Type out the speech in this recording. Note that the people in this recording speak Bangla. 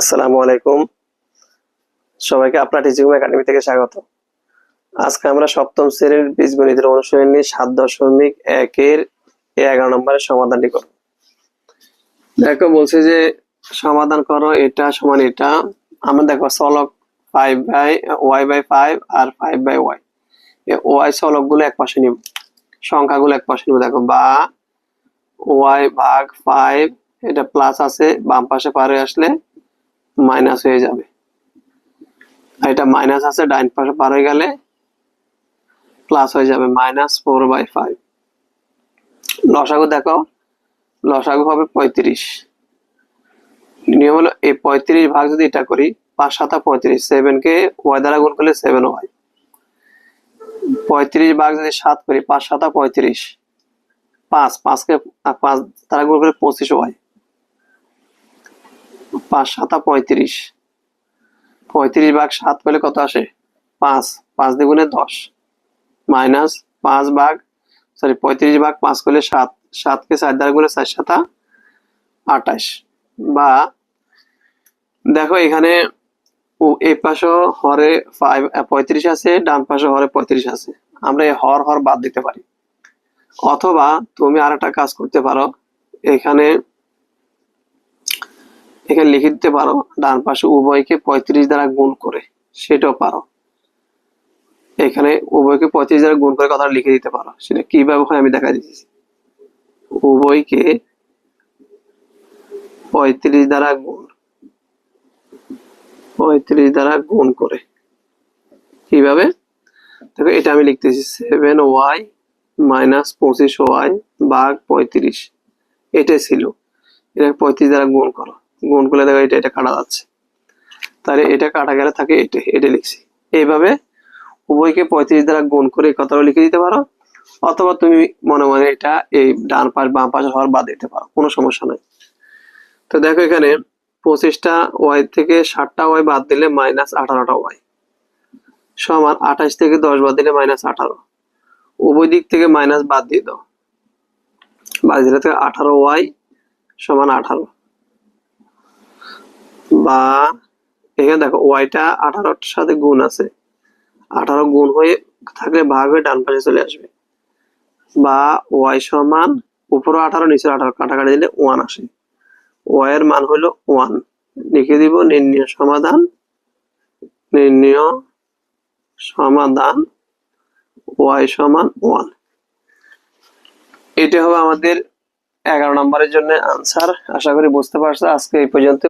আসসালামু আলাইকুম। সবাইকে আপনার টিচিং একাডেমি থেকে স্বাগত। আজকে আমরা সপ্তম শ্রেণির বীজগণিতের অনুশীলনী সাত দশমিক একের এগারো নম্বরের সমাধানটি করো দেখো, বলছে যে সমাধান করো এটা সমান এটা। আমরা দেখো চলক five by Y by five R five by Y. Y চলকগুলো এক পাশে নিব। সংখ্যাগুলো এক পাশে নিব। দেখো, বা ওয়াই ভাগ ফাইভ এটা প্লাস আছে, বাম পাশে পারে আসলে মাইনাস হয়ে যাবে। আর এটা মাইনাস আছে, ডাইন পাশে পার হয়ে গেলে প্লাস হয়ে যাবে মাইনাস ফোর বাই ফাইভ লসাগু দেখো, লসাগু হবে পঁয়ত্রিশ। নিয়ম হলো এই পঁয়ত্রিশ ভাগ যদি এটা করি, পাঁচ সাতা পঁয়ত্রিশ সেভেন কে ওয়াই দ্বারা গুণ করলে সেভেন ওয়াই পঁয়ত্রিশ ভাগ যদি সাত করি, পাঁচ সাতা পঁয়ত্রিশ, পাঁচ, পাঁচকে, পাঁচ দ্বারা গুণ করলে পঁচিশ ওয়াই পাঁচ, সাতা পঁয়ত্রিশ। পঁয়ত্রিশ ভাগ সাত পেলে কত আসে? পাঁচ। পাঁচ দ্বিগুণে দশ। মাইনাস পাঁচ ভাগ সরি পঁয়ত্রিশ ভাগ পাঁচ করলে সাত। সাতকে চার দ্বারা গুণে চার, সাতা আঠাশ। বা দেখো এখানে এই পাশে হরে পঁয়ত্রিশ আছে, ডান পাশে হরে পঁয়ত্রিশ আছে। আমরা এই হর হর বাদ দিতে পারি। অথবা তুমি আর একটা কাজ করতে পারো। এখানে এখানে লিখে দিতে পারো, ডান পাশে উভয়কে পঁয়ত্রিশ দ্বারা গুণ করে, সেটাও পারো। এখানে উভয়কে পঁয়ত্রিশ দ্বারা গুণ করে কথা লিখে দিতে পারো, সেটা কীভাবে হয় আমি দেখা দিচ্ছি উভয়কে পঁয়ত্রিশ দ্বারা গুণ, পঁয়ত্রিশ দ্বারা গুণ করে। কীভাবে? দেখো, এটা আমি লিখতেছি সেভেন ওয়াই মাইনাস পঁচিশ ওয়াই বাঘ পঁয়ত্রিশ। এটাই ছিল। এটা পঁয়ত্রিশ দ্বারা গুণ করো। গুণ করলে দেখো এটা এটা কাটা যাচ্ছে। তাহলে এটা কাটা গেলে থাকে এটা এটা লিখছি। এইভাবে উভয়কে পঁয়ত্রিশ দ্বারা গুণ করে কথাটা লিখে দিতে পারো, অথবা তুমি মনে মনে এটা এই ডান পাশ, বাম পাশ হওয়ার বাদ দিতে পারো, কোনো সমস্যা নাই। তো দেখো এখানে পঁচিশটা ওয়াই থেকে ষাটটা ওয়াই বাদ দিলে মাইনাস আঠারোটা ওয়াই। সমান আঠাশ থেকে দশ বাদ দিলে মাইনাস আঠারো। উভয় দিক থেকে মাইনাস বাদ দিয়ে দাও। বাদ দিলে থেকে আঠারো ওয়াই সমান আঠারো। বা এখানে দেখো ওয়াইটা আঠারোর সাথে গুণ আছে। আঠারো গুণ হয়ে থাকলে ভাগ হয়ে ডান পাশে চলে আসবে। বা ওয়াই সমান উপরে আঠারো নিচে আঠারো, কাটাকাটি দিলে ওয়ান আসে। ওয়াই এর মান হলো ওয়ান লিখে দিব, নির্ণয় সমাধান। নির্ণয় সমাধান ওয়াই সমান ওয়ান এটা হবে আমাদের এগারো নম্বরের জন্য আনসার আশা করি বুঝতে পারছ। আজকে এই পর্যন্ত।